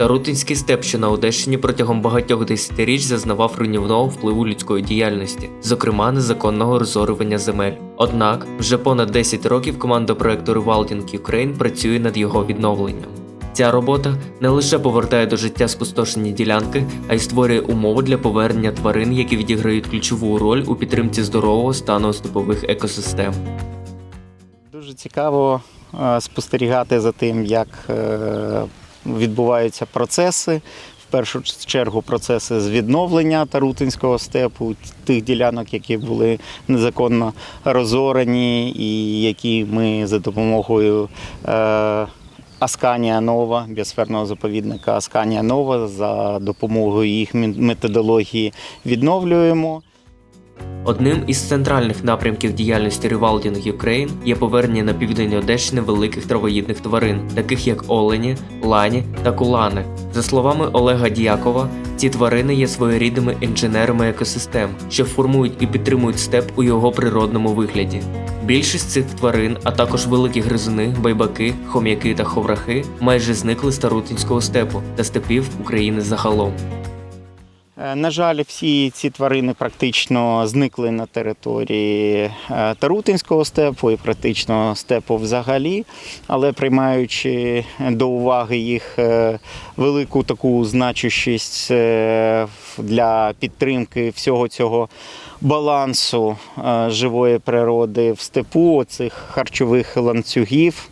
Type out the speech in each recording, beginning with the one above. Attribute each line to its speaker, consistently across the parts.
Speaker 1: Тарутинський степ, що на Одещині протягом багатьох десятиріч зазнавав руйнівного впливу людської діяльності, зокрема незаконного розорювання земель. Однак вже понад 10 років команда проекту Rewilding Ukraine працює над його відновленням. Ця робота не лише повертає до життя спустошені ділянки, а й створює умови для повернення тварин, які відіграють ключову роль у підтримці здорового стану степових екосистем.
Speaker 2: Дуже цікаво спостерігати за тим, як е, відбуваються процеси. В першу чергу процеси з відновлення Тарутинського степу, тих ділянок, які були незаконно розорені, і які ми за допомогою е, Асканія Нова, біосферного заповідника Асканія Нова, за допомогою їх методології відновлюємо.
Speaker 1: Одним із центральних напрямків діяльності Rewilding Ukraine є повернення на південь Одещини великих травоїдних тварин, таких як олені, лані та кулани. За словами Олега Діякова, ці тварини є своєрідними інженерами екосистем, що формують і підтримують степ у його природному вигляді. Більшість цих тварин, а також великі гризуни, байбаки, хом'яки та ховрахи, майже зникли з Тарутинського степу та степів України загалом.
Speaker 2: Е, На жаль, всі ці тварини практично зникли на території е, Тарутинського степу і практично степу взагалі, але приймаючи до уваги їх е, велику таку значущість для підтримки всього цього балансу живої природи в степу, цих харчових ланцюгів.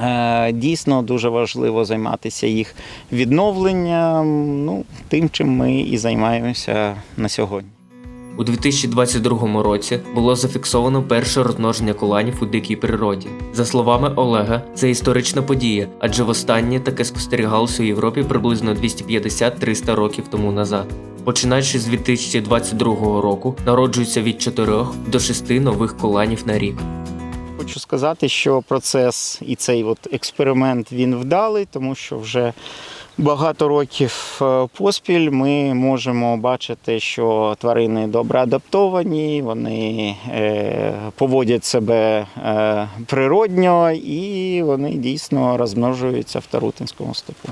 Speaker 2: Е, Дійсно дуже важливо займатися їх відновленням, ну, тим, чим ми і займаємося на сьогодні.
Speaker 1: У 2022 році було зафіксовано перше розмноження куланів у дикій природі. За словами Олега, це історична подія, адже востаннє таке спостерігалося у Європі приблизно 250-300 років тому назад. Починаючи з 2022 року, народжується від 4 до 6 нових куланів на рік.
Speaker 2: Хочу сказати, що процес і цей от експеримент він вдалий, тому що вже багато років е, поспіль ми можемо бачити, що тварини добре адаптовані, вони е, поводять себе е, природньо і вони дійсно розмножуються в Тарутинському степу.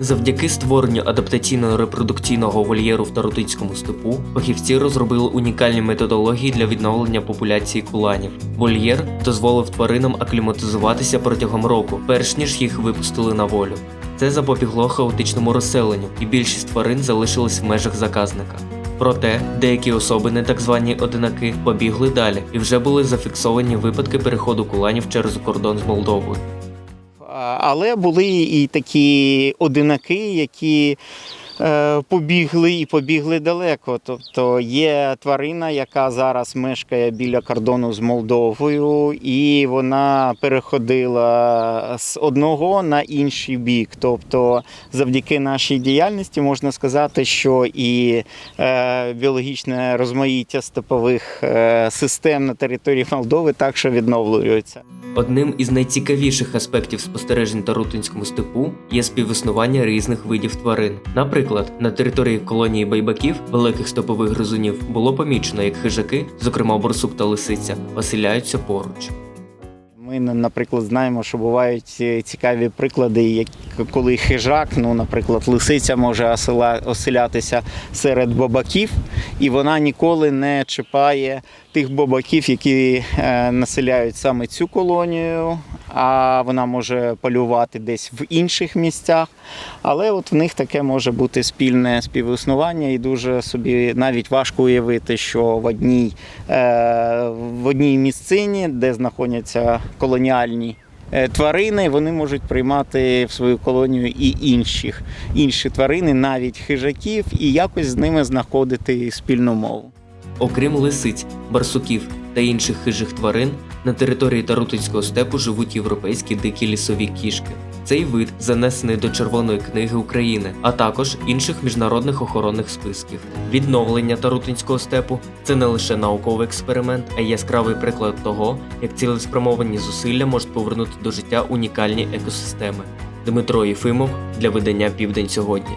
Speaker 1: Завдяки створенню адаптаційно-репродукційного вольєру в Тарутинському степу фахівці розробили унікальні методології для відновлення популяції куланів. Вольєр дозволив тваринам акліматизуватися протягом року, перш ніж їх випустили на волю. Це запобігло хаотичному розселенню, і більшість тварин залишились в межах заказника. Проте деякі особини, так звані одинаки, побігли далі, і вже були зафіксовані випадки переходу куланів через кордон з Молдовою.
Speaker 2: Але були і такі одинаки, які побігли і побігли далеко. Тобто є тварина, яка зараз мешкає біля кордону з Молдовою, і вона переходила з одного на інший бік. Тобто, завдяки нашій діяльності можна сказати, що і е, біологічне розмаїття степових е, систем на території Молдови також відновлюється.
Speaker 1: Одним із найцікавіших аспектів спостережень Тарутинському степу є співіснування різних видів тварин. Наприклад, на території колонії байбаків, великих стопових гризунів, було помічено, як хижаки, зокрема борсук та лисиця, оселяються поруч.
Speaker 2: Ми, наприклад, знаємо, що бувають е, цікаві приклади, коли хижак, ну, наприклад, лисиця може оселятися серед бабаків, і вона ніколи не чіпає тих бабаків, які е, населяють саме цю колонію, а вона може полювати десь в інших місцях. Але от в них таке може бути спільне співіснування, і дуже собі навіть важко уявити, що в одній, е, в одній місцині, де знаходяться колоніальні е, тварини, вони можуть приймати в свою колонію і інших, інші тварини, навіть хижаків, і якось з ними знаходити спільну мову.
Speaker 1: Окрім лисиць, барсуків та інших хижих тварин, на території Тарутинського степу живуть європейські дикі лісові кішки. Цей вид занесений до Червоної книги України, а також інших міжнародних охоронних списків. Відновлення Тарутинського степу це не лише науковий експеримент, а й яскравий приклад того, як цілеспрямовані зусилля можуть повернути до життя унікальні екосистеми. Дмитро Єфимов для видання Південь сьогодні.